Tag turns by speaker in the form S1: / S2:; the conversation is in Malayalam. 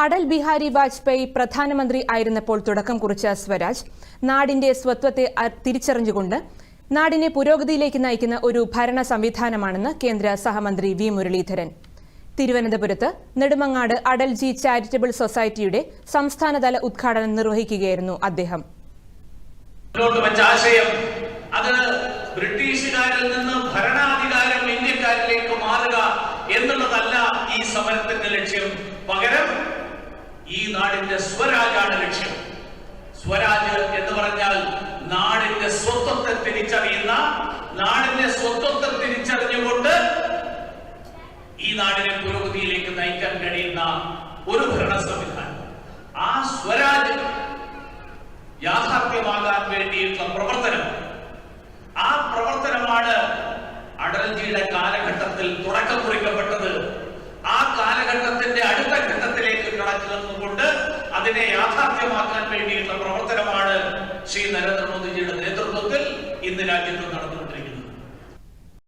S1: അടൽ ബിഹാരി വാജ്പേയി പ്രധാനമന്ത്രി ആയിരുന്നപ്പോൾ തുടക്കം കുറിച്ച സ്വരാജ് നാടിന്റെ സ്വത്വത്തെ തിരിച്ചറിഞ്ഞുകൊണ്ട് നാടിനെ പുരോഗതിയിലേക്ക് നയിക്കുന്ന ഒരു ഭരണ സംവിധാനമാണെന്ന് കേന്ദ്ര സഹമന്ത്രി വി. മുരളീധരൻ. തിരുവനന്തപുരത്ത് നെടുമങ്ങാട് അടൽജി ചാരിറ്റബിൾ സൊസൈറ്റിയുടെ സംസ്ഥാനതല ഉദ്ഘാടനം നിർവഹിക്കുകയായിരുന്നു അദ്ദേഹം.
S2: അത് ബ്രിട്ടീഷുകാരിൽ നിന്ന് ഭരണാധികാരം ഇന്ത്യക്കാരിലേക്ക് മാറുക എന്നുള്ളതല്ല ഈ സമരത്തിന്റെ ലക്ഷ്യം. പകരം ഈ നാടിന്റെ സ്വരാജാണ് ലക്ഷ്യം. സ്വരാജ് എന്ന് പറഞ്ഞാൽ നാടിന്റെ സ്വത്വത്തെ തിരിച്ചറിയുന്ന നാടിന്റെ സ്വത്വത്തെ തിരിച്ചറിഞ്ഞുകൊണ്ട് ഈ നാടിനെ പുരോഗതിയിലേക്ക് നയിക്കാൻ കഴിയുന്ന ഒരു ഭരണ സംവിധാനം. ആ സ്വരാജ് യാഥാർത്ഥ്യമാകാൻ വേണ്ടിയിട്ടുള്ള പ്രവർത്തനം. ആ പ്രവർത്തനമാണ് അടൽജിയുടെ കാലഘട്ടത്തിൽ തുടക്കം കുറിക്കപ്പെട്ടത്. ആ കടക്കുന്നുകൊണ്ട് അതിനെ യാഥാർത്ഥ്യമാക്കാൻ വേണ്ടിയിട്ടുള്ള പ്രവർത്തനമാണ് ശ്രീ നരേന്ദ്രമോദിജിയുടെ നേതൃത്വത്തിൽ ഇന്ന് രാജ്യത്ത് നടന്നു